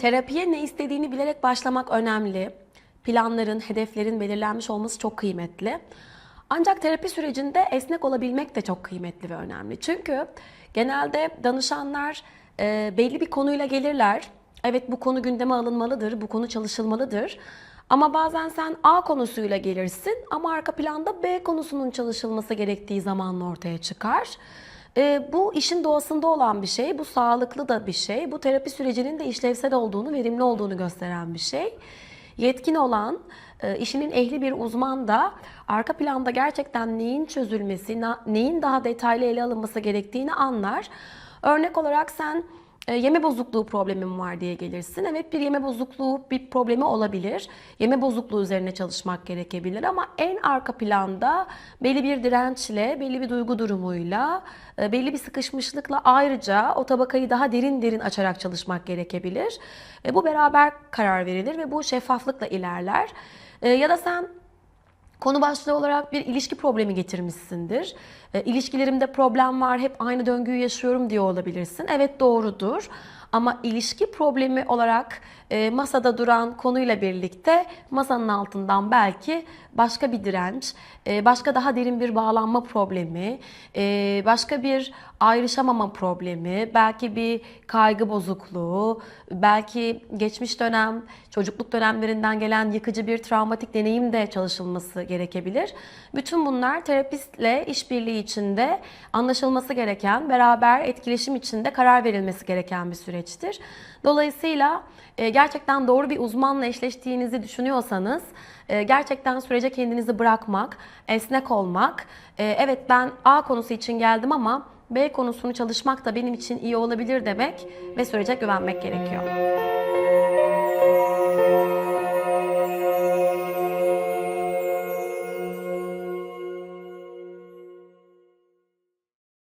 Terapiye ne istediğini bilerek başlamak önemli. Planların, hedeflerin belirlenmiş olması çok kıymetli. Ancak terapi sürecinde esnek olabilmek de çok kıymetli ve önemli. Çünkü genelde danışanlar e, belli bir konuyla gelirler. Evet bu konu gündeme alınmalıdır, bu konu çalışılmalıdır. Ama bazen sen A konusuyla gelirsin ama arka planda B konusunun çalışılması gerektiği zamanla ortaya çıkar. E, bu işin doğasında olan bir şey, bu sağlıklı da bir şey, bu terapi sürecinin de işlevsel olduğunu, verimli olduğunu gösteren bir şey. Yetkin olan, e, işinin ehli bir uzman da arka planda gerçekten neyin çözülmesi, neyin daha detaylı ele alınması gerektiğini anlar. Örnek olarak sen e, yeme bozukluğu problemim var diye gelirsin. Evet bir yeme bozukluğu bir problemi olabilir. Yeme bozukluğu üzerine çalışmak gerekebilir ama en arka planda belli bir dirençle, belli bir duygu durumuyla, e, belli bir sıkışmışlıkla ayrıca o tabakayı daha derin derin açarak çalışmak gerekebilir. E, Bu beraber karar verilir ve bu şeffaflıkla ilerler. Ya da sen Konu başlığı olarak bir ilişki problemi getirmişsindir. E, ilişkilerimde problem var, hep aynı döngüyü yaşıyorum diyor olabilirsin. Evet doğrudur. Ama ilişki problemi olarak e, masada duran konuyla birlikte masanın altından belki başka bir direnç, e, başka daha derin bir bağlanma problemi, e, başka bir ayrışamama problemi, belki bir kaygı bozukluğu, belki geçmiş dönem, çocukluk dönemlerinden gelen yıkıcı bir travmatik deneyim de çalışılması gerekebilir. Bütün bunlar terapistle işbirliği içinde anlaşılması gereken, beraber etkileşim içinde karar verilmesi gereken bir süreçtir. Dolayısıyla e, gerçekten doğru bir uzmanla eşleştiğinizi düşünüyorsanız e, gerçekten sürece kendinizi bırakmak, esnek olmak, e, evet ben A konusu için geldim ama B konusunu çalışmak da benim için iyi olabilir demek ve sürece güvenmek gerekiyor.